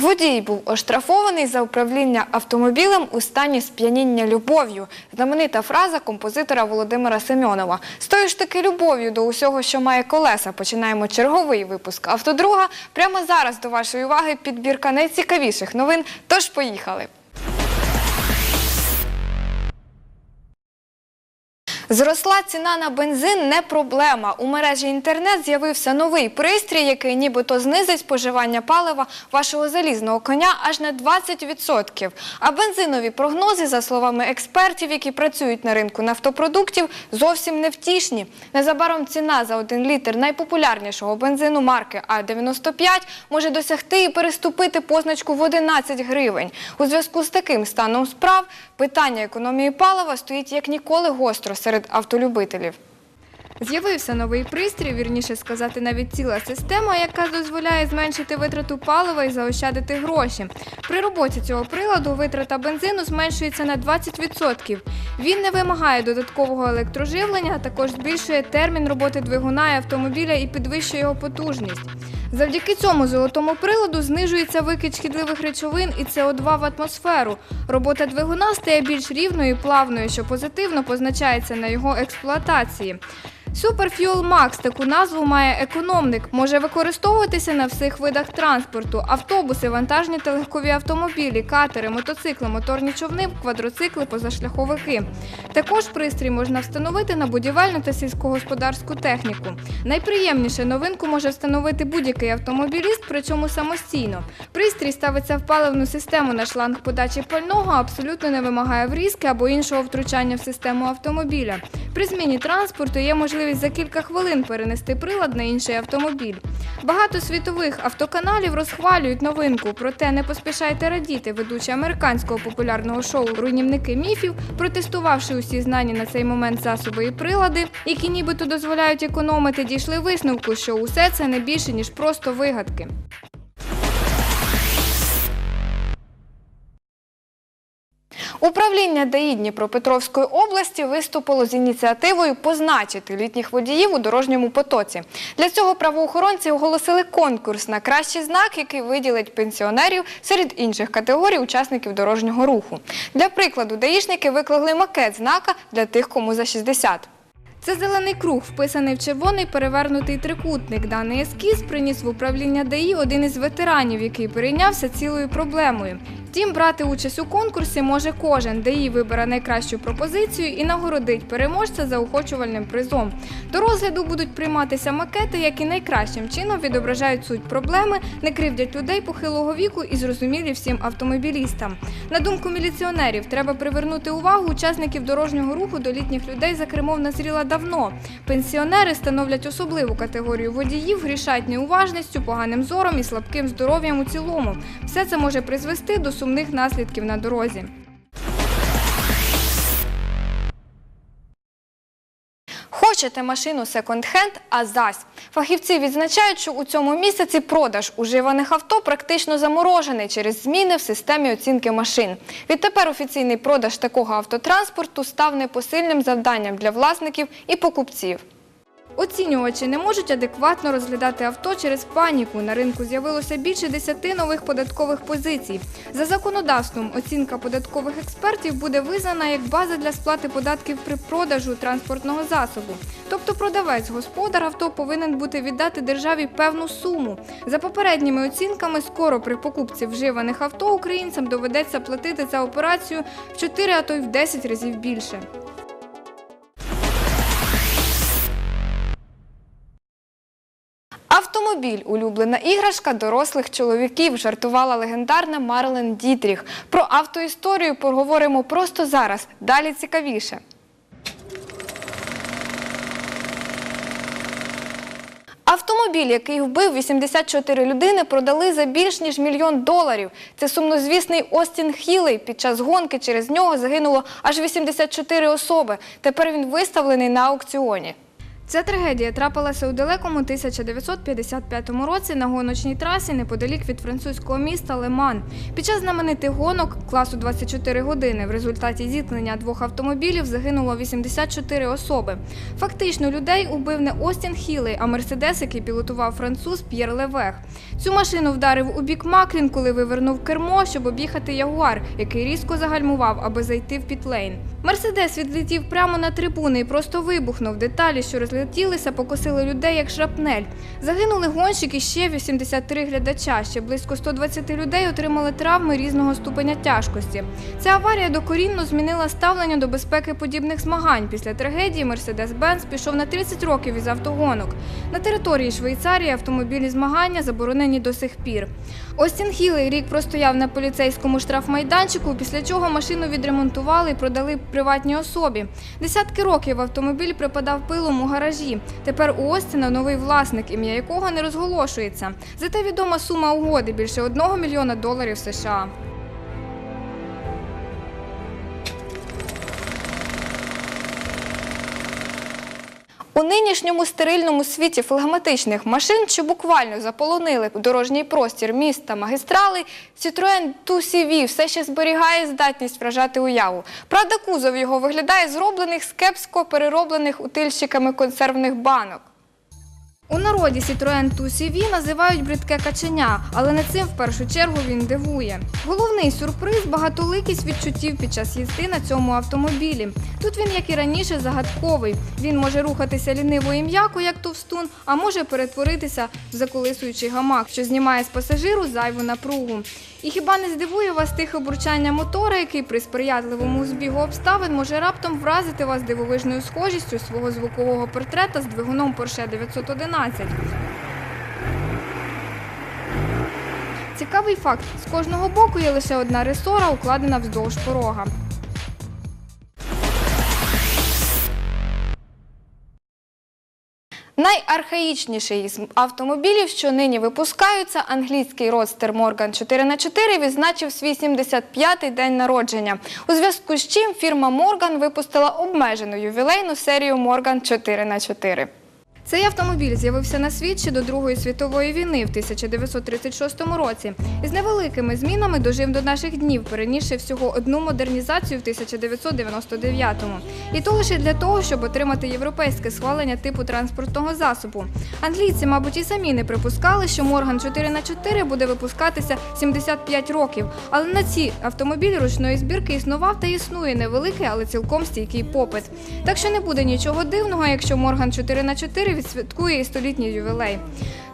Водій був оштрафований за управління автомобілем у стані сп'яніння любов'ю. Знаменита фраза композитора Володимира Семенова. З тою ж таки любов'ю до усього, що має колеса, починаємо черговий випуск «Автодруга». Прямо зараз до вашої уваги підбірка найцікавіших новин. Тож поїхали. Зросла ціна на бензин не проблема. У мережі інтернет з'явився новий пристрій, який нібито знизить споживання палива вашого залізного коня аж на 20%. А бензинові прогнози, за словами експертів, які працюють на ринку нафтопродуктів, зовсім невтішні. Незабаром ціна за один літр найпопулярнішого бензину марки А95 може досягти і переступити позначку в 11 гривень. У зв'язку з таким станом справ питання економії палива стоїть як ніколи гостро серед автолюбителів. З'явився новий пристрій, вірніше сказати, навіть ціла система, яка дозволяє зменшити витрату палива і заощадити гроші. При роботі цього приладу витрата бензину зменшується на 20%. Він не вимагає додаткового електроживлення, а також збільшує термін роботи двигуна і автомобіля і підвищує його потужність. Завдяки цьому золотому приладу знижується викид шкідливих речовин і СО2 в атмосферу. Робота двигуна стає більш рівною і плавною, що позитивно позначається на його експлуатації. Superfuel Max таку назву має економник, може використовуватися на всіх видах транспорту: автобуси, вантажні та легкові автомобілі, катери, мотоцикли, моторні човни, квадроцикли, позашляховики. Також пристрій можна встановити на будівельну та сільськогосподарську техніку. Найприємніше новинку може встановити будь-який автомобіліст, причому самостійно. Пристрій ставиться в паливну систему на шланг подачі пального, абсолютно не вимагає врізки або іншого втручання в систему автомобіля. При зміні транспорту є можливість за кілька хвилин перенести прилад на інший автомобіль. Багато світових автоканалів розхвалюють новинку, проте не поспішайте радіти. Ведучі американського популярного шоу Руйнівники міфів, протестувавши усі знані на цей момент засоби і прилади, які нібито дозволяють економити, дійшли висновку, що усе це не більше ніж просто вигадки. Управління ДАІ Дніпропетровської області виступило з ініціативою позначити літніх водіїв у дорожньому потоці. Для цього правоохоронці оголосили конкурс на кращий знак, який виділить пенсіонерів серед інших категорій учасників дорожнього руху. Для прикладу, даїшники виклали макет знака для тих, кому за 60. Це зелений круг, вписаний в червоний перевернутий трикутник. Даний ескіз приніс в управління ДАІ один із ветеранів, який перейнявся цілою проблемою. Втім, брати участь у конкурсі може кожен. ДАІ вибере найкращу пропозицію і нагородить переможця заохочувальним призом. До розгляду будуть прийматися макети, які найкращим чином відображають суть проблеми, не кривдять людей похилого віку і зрозумілі всім автомобілістам. На думку міліціонерів, треба привернути увагу учасників дорожнього руху до літніх людей за кермом назріла давно. Пенсіонери становлять особливу категорію водіїв, грішать неуважністю, поганим зором і слабким здоров'ям у цілому. Все це може призвести до сумних наслідків на дорозі. Хочете машину секонд-хенд, а зась. Фахівці відзначають, що у цьому місяці продаж уживаних авто практично заморожений через зміни в системі оцінки машин. Відтепер офіційний продаж такого автотранспорту став непосильним завданням для власників і покупців. Оцінювачі не можуть адекватно розглядати авто через паніку. На ринку з'явилося більше 10 нових податкових позицій. За законодавством, оцінка податкових експертів буде визнана як база для сплати податків при продажу транспортного засобу. Тобто продавець, господар авто повинен бути віддати державі певну суму. За попередніми оцінками, скоро при покупці вживаних авто українцям доведеться платити за операцію в 4, а то й в 10 разів більше. Автомобіль улюблена іграшка дорослих чоловіків, жартувала легендарна Марлен Дітріх. Про автоісторію поговоримо просто зараз. Далі цікавіше. Автомобіль, який вбив 84 людини, продали за більш ніж мільйон доларів. Це сумнозвісний Остін Хілей. Під час гонки через нього загинуло аж 84 особи. Тепер він виставлений на аукціоні. Ця трагедія трапилася у далекому 1955 році на гоночній трасі неподалік від французького міста Леман. Під час знаменитих гонок класу 24 години в результаті зіткнення двох автомобілів загинуло 84 особи. Фактично людей убив не Остін Хілей, а мерседес, який пілотував француз П'єр Левех. Цю машину вдарив у бік Маклін, коли вивернув кермо, щоб об'їхати Ягуар, який різко загальмував, аби зайти в пітлейн. Мерседес відлетів прямо на трибуни і просто вибухнув. Деталі, що розлетілися, покосили людей як шрапнель. Загинули гонщики ще 83 глядача. Ще близько 120 людей отримали травми різного ступеня тяжкості. Ця аварія докорінно змінила ставлення до безпеки подібних змагань. Після трагедії Мерседес-Бенц пішов на 30 років із автогонок. На території Швейцарії автомобільні змагання заборонені до сих пір. Остін Хілей рік простояв на поліцейському штрафмайданчику, після чого машину відремонтували і продали приватній особі. Десятки років автомобіль припадав пилом у гаражі. Тепер у Остіна новий власник, ім'я якого не розголошується. Зате відома сума угоди більше 1 мільйона доларів США. У нинішньому стерильному світі флегматичних машин, що буквально заполонили дорожній простір міста магістрали, Citroen 2CV все ще зберігає здатність вражати уяву. Правда, кузов його виглядає зроблених з кепсько перероблених утильщиками консервних банок. У народі Citroen 2CV називають бридке каченя, але не цим в першу чергу він дивує. Головний сюрприз багатоликість відчуттів під час їзди на цьому автомобілі. Тут він, як і раніше, загадковий. Він може рухатися ліниво і м'яко, як товстун, а може перетворитися в заколисуючий гамак, що знімає з пасажиру зайву напругу. І хіба не здивує вас тихе бурчання мотора, який при сприятливому збігу обставин може раптом вразити вас дивовижною схожістю свого звукового портрета з двигуном Porsche 911? Цікавий факт: з кожного боку є лише одна ресора, укладена вздовж порога. Найархаїчніший із автомобілів, що нині випускаються, англійський родстер Morgan 4х4 відзначив свій 75-й день народження. У зв'язку з чим фірма Morgan випустила обмежену ювілейну серію Morgan 4х4. Цей автомобіль з'явився на світ ще до Другої світової війни в 1936 році. Із невеликими змінами дожив до наших днів, перенісши всього одну модернізацію в 1999-му. І то лише для того, щоб отримати європейське схвалення типу транспортного засобу. Англійці, мабуть, і самі не припускали, що Морган 4х4 буде випускатися 75 років. Але на ці автомобілі ручної збірки існував та існує невеликий, але цілком стійкий попит. Так що не буде нічого дивного, якщо Морган 4х4 відсвяткує і столітній ювілей.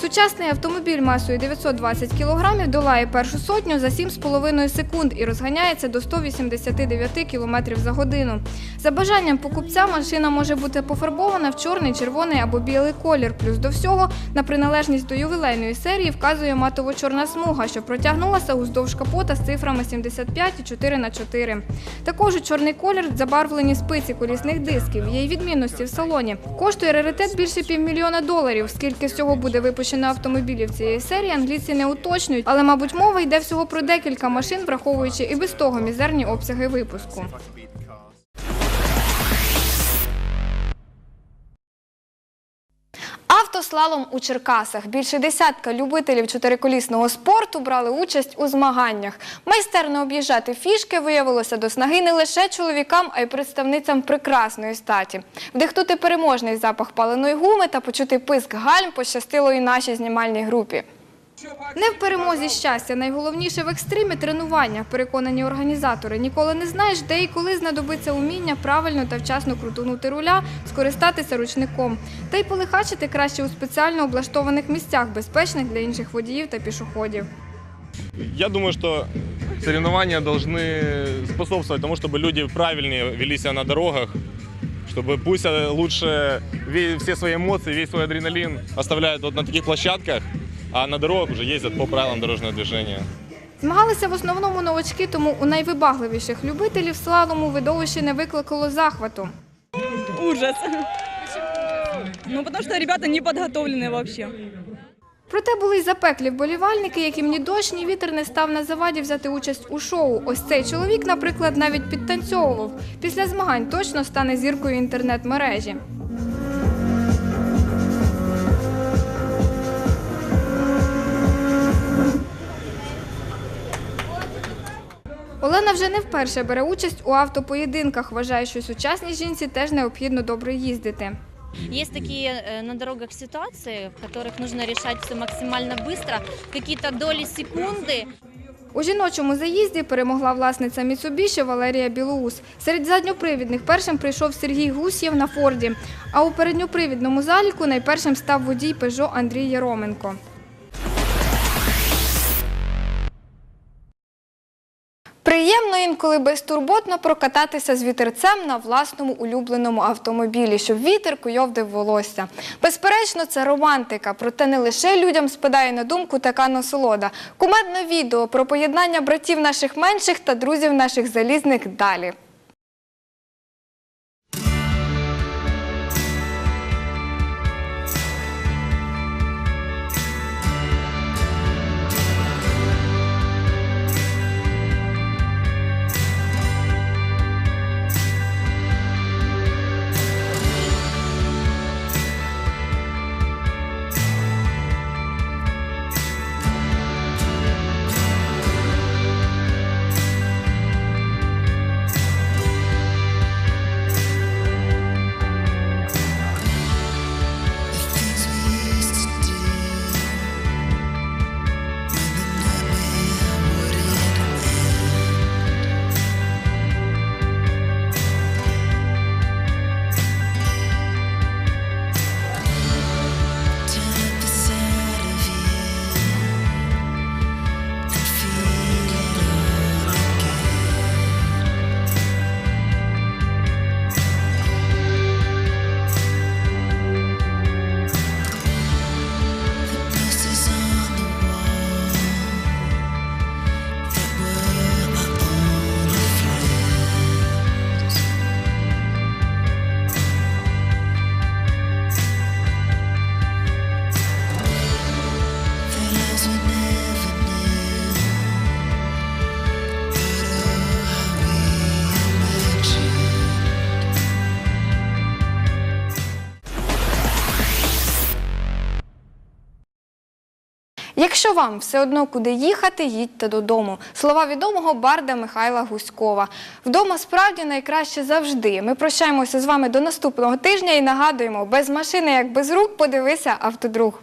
Сучасний автомобіль масою 920 кг долає першу сотню за 7,5 секунд і розганяється до 189 км за годину. За бажанням покупця машина може бути пофарбована в чорний, червоний або білий колір. Плюс до всього на приналежність до ювілейної серії вказує матово-чорна смуга, що протягнулася уздовж капота з цифрами 75 і 4 на 4 Також у чорний колір забарвлені спиці колісних дисків. Є й відмінності в салоні. Коштує раритет більше півмільйона доларів. Скільки всього буде випущено автомобілів цієї серії, англійці не уточнюють, але, мабуть, мова йде всього про декілька машин, враховуючи і без того мізерні обсяги випуску. Автослалом у Черкасах. Більше десятка любителів чотириколісного спорту брали участь у змаганнях. Майстерно об'їжджати фішки виявилося до снаги не лише чоловікам, а й представницям прекрасної статі. Вдихнути переможний запах паленої гуми та почути писк гальм пощастило і нашій знімальній групі. Не в перемозі щастя. Найголовніше в екстримі тренування, переконані організатори. Ніколи не знаєш, де і коли знадобиться уміння правильно та вчасно крутунути руля, скористатися ручником. Та й полихачити краще у спеціально облаштованих місцях, безпечних для інших водіїв та пішоходів. Я думаю, что соревнования должны способствовать тому, чтобы люди правильнее вели себя на дорогах, чтобы пусть э, лучше ве- все свои эмоции, весь свой адреналин оставляют вот на таких площадках, а на дорогах уже ездят по правилам дорожного движения. Змагалися в основному новачки, тому у найвибагливіших любителів слалому видовище не викликало захвату. Ужас. Ну, потому что ребята не подготовлены вообще. Проте були й запеклі вболівальники, яким ні дощ, ні вітер не став на заваді взяти участь у шоу. Ось цей чоловік, наприклад, навіть підтанцьовував. Після змагань точно стане зіркою інтернет-мережі. Олена вже не вперше бере участь у автопоєдинках. Вважає, що сучасній жінці теж необхідно добре їздити. Есть такие э, на дорогах ситуации, в которых нужно решать все максимально быстро, в какие-то доли секунды. У жіночому заїзді перемогла власниця Міцубіші Валерія Білоус. Серед задньопривідних першим прийшов Сергій Гусєв на Форді, а у передньопривідному заліку найпершим став водій Пежо Андрій Яроменко. Приємно інколи безтурботно прокататися з вітерцем на власному улюбленому автомобілі, щоб вітер куйовдив волосся. Безперечно, це романтика, проте не лише людям спадає на думку така насолода. Кумедне відео про поєднання братів наших менших та друзів наших залізних далі. Якщо вам все одно куди їхати, їдьте додому. Слова відомого барда Михайла Гуськова. Вдома справді найкраще завжди. Ми прощаємося з вами до наступного тижня і нагадуємо, без машини, як без рук, подивися автодруг.